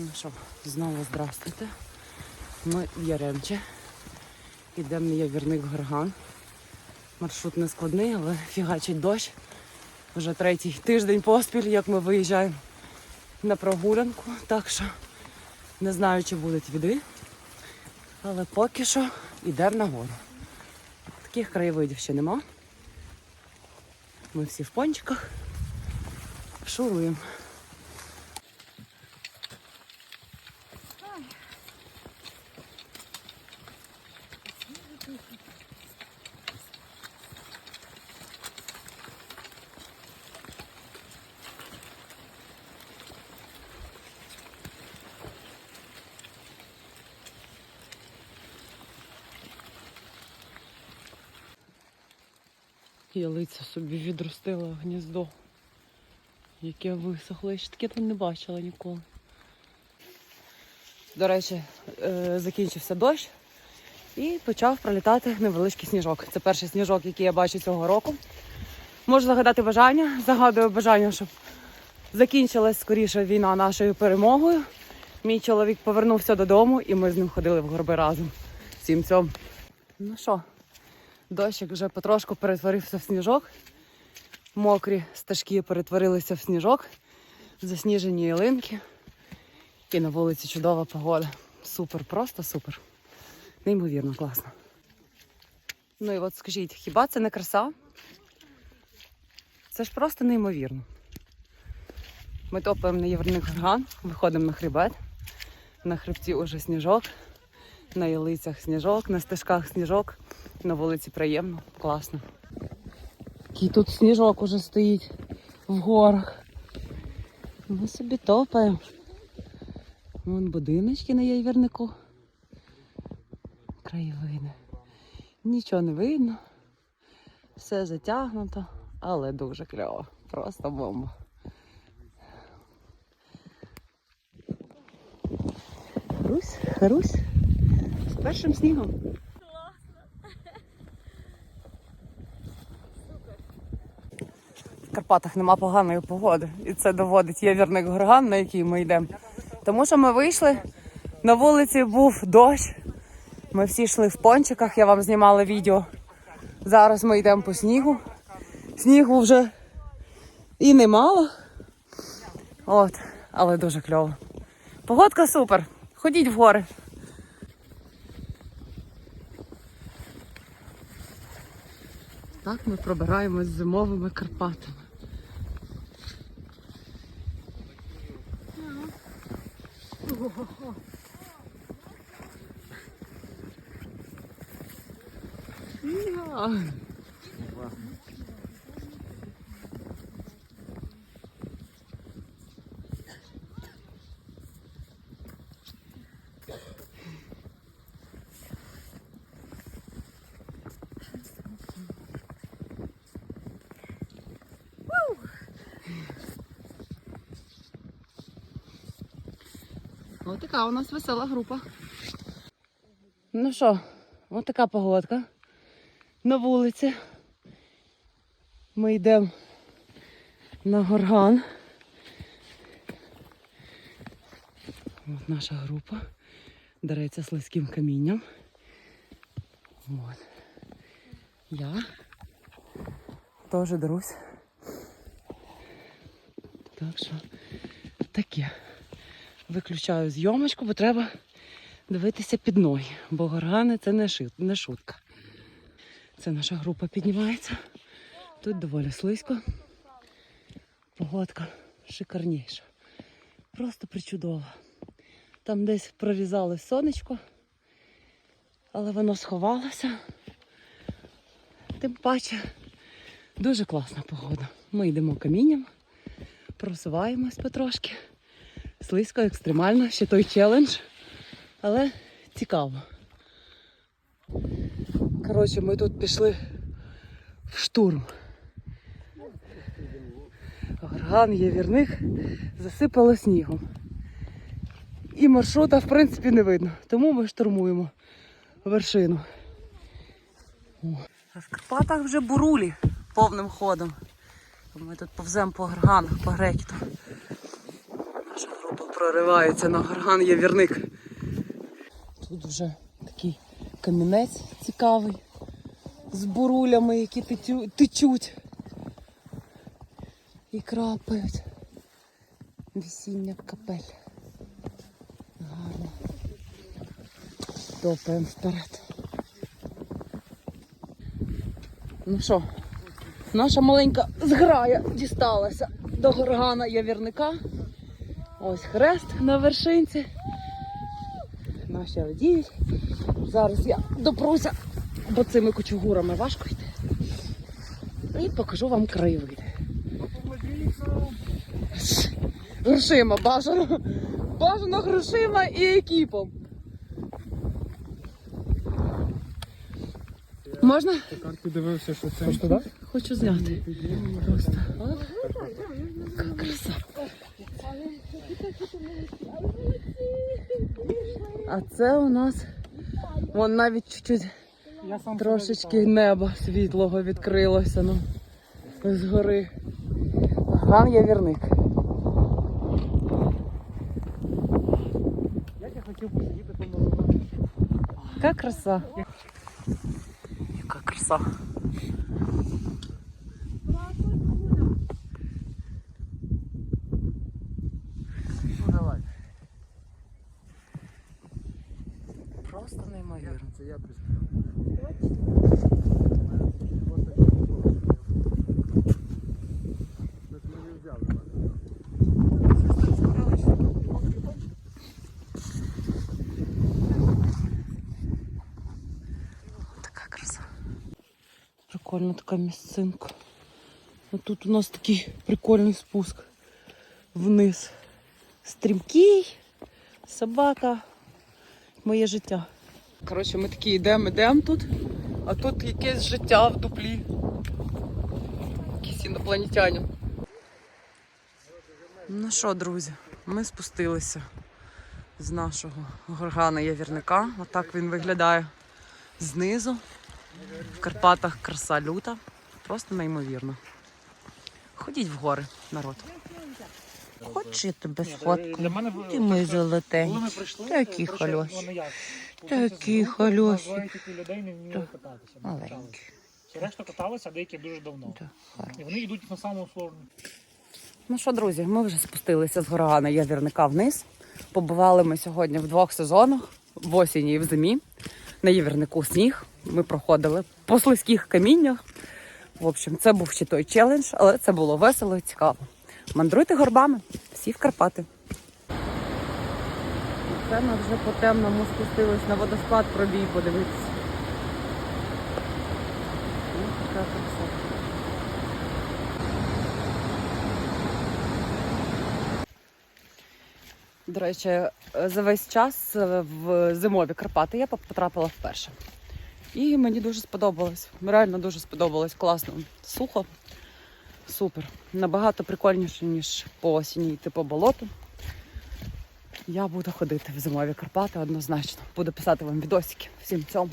Ну що, знову здравствуйте. Ми в Яремче. Йдемо на явірник Горган. Маршрут не складний, але фігачить дощ. Вже третій тиждень поспіль, як ми виїжджаємо на прогулянку. Так що не знаю, чи будуть віди. Але поки що йдемо на гору. Таких краєвидів ще нема. Ми всі в пончиках. Шуруємо. Ялиця собі відростила гніздо, яке висохло. Я ще таке там не бачила ніколи. До речі, е, закінчився дощ і почав пролітати невеличкий сніжок. Це перший сніжок, який я бачу цього року. Можу загадати бажання. Загадую бажання, щоб закінчилась скоріше війна нашою перемогою. Мій чоловік повернувся додому, і ми з ним ходили в горби разом. Всім цьому. Ну що, Дощик вже потрошку перетворився в сніжок. Мокрі стежки перетворилися в сніжок, засніжені ялинки. І на вулиці чудова погода. Супер, просто супер. Неймовірно, класно. Ну і от скажіть, хіба це не краса? Це ж просто неймовірно. Ми топаємо на Єврник Горган, виходимо на хребет. На хребті уже сніжок, на ялицях сніжок, на стежках сніжок. На вулиці приємно, класно. Який тут сніжок уже стоїть в горах. Ми собі топаємо. Вон будиночки на яйвірнику. Краєвиди. Нічого не видно. Все затягнуто, але дуже кльово. Просто бомба. Харусь, Харусь. З першим снігом. Карпатах нема поганої погоди. І це доводить явірник горган, на який ми йдемо. Тому що ми вийшли, на вулиці був дощ. Ми всі йшли в пончиках, я вам знімала відео. Зараз ми йдемо по снігу. Снігу вже і немало. От, але дуже кльово. Погодка супер. Ходіть в гори. Так ми пробираємось зимовими Карпатами. Я. Ось така у нас весела група. Ну що, ось така погодка. На вулиці. Ми йдемо на горган. От наша група. Дариться слизьким камінням. От. Я теж дарусь. Так що таке. Виключаю зйомочку, бо треба дивитися під ноги, бо горгани це не, ши- не шутка. Це наша група піднімається. Тут доволі слизько. Погодка шикарніша. Просто причудова. Там десь прорізалось сонечко, але воно сховалося. Тим паче дуже класна погода. Ми йдемо камінням, просуваємось потрошки. Слизько, екстремально, ще той челендж, але цікаво. Коротше, ми тут пішли в штурм. Горган Євірних засипало снігом. І маршрута, в принципі, не видно. Тому ми штурмуємо вершину. О. А в Карпатах вже бурулі повним ходом. Ми тут повземо по горганах, по грекіту. Наша проривається на горган Явірник. Тут вже такий камінець цікавий з бурулями, які течуть і крапають. Весіння капель. Гарно. Топаємо вперед. Ну що, наша маленька зграя дісталася до горгана явірника. Ось хрест на вершинці. Наші радіють. Зараз я допруся, бо цими кочугурами важко йти. І покажу вам краєвиди. Грошима бажано. Бажано грошима і екіпом. Можна? Ти дивився, що це ж туди? Хочу зняти. Просто. Краса. А це у нас вон навіть чуть-чуть трошечки неба світлого відкрилося. Ну, згори. Як я тому Яка краса. Яка краса. Просто неймовірно. Це я. Така краса. Прикольна така місцинка. А тут у нас такий прикольний спуск вниз. Стрімкий, собака, моє життя. Коротше, ми такі йдемо, йдемо тут, а тут якесь життя в дуплі. Якісь інопланетяни. Ну що, друзі, ми спустилися з нашого горгана явірника. Отак він виглядає знизу. В Карпатах краса люта. Просто неймовірно. Ходіть в гори, народ. Хочу я тебе сфоткаю. Ти мій золотенький. ми прийшли, Такі хальосі. Такі хальосі. Маленькі. решта каталися, а деякі дуже давно. І вони йдуть на самому сложному. Ну що, друзі, ми вже спустилися з горгана Явірника вниз. Побували ми сьогодні в двох сезонах в осені і в зимі. На Явірнику сніг. Ми проходили по слизьких каміннях. В общем, це був ще той челендж, але це було весело і цікаво. Мандруйте горбами, всі в Карпати. Це ми вже по темному спустились на водоспад пробій подивитися. Така краса. До речі, за весь час в зимові Карпати я потрапила вперше. І мені дуже сподобалось. Реально дуже сподобалось. Класно. Сухо. Супер. Набагато прикольніше, ніж по осінні йти по болоту. Я буду ходити в зимові Карпати однозначно. Буду писати вам відосики. Всім цьому.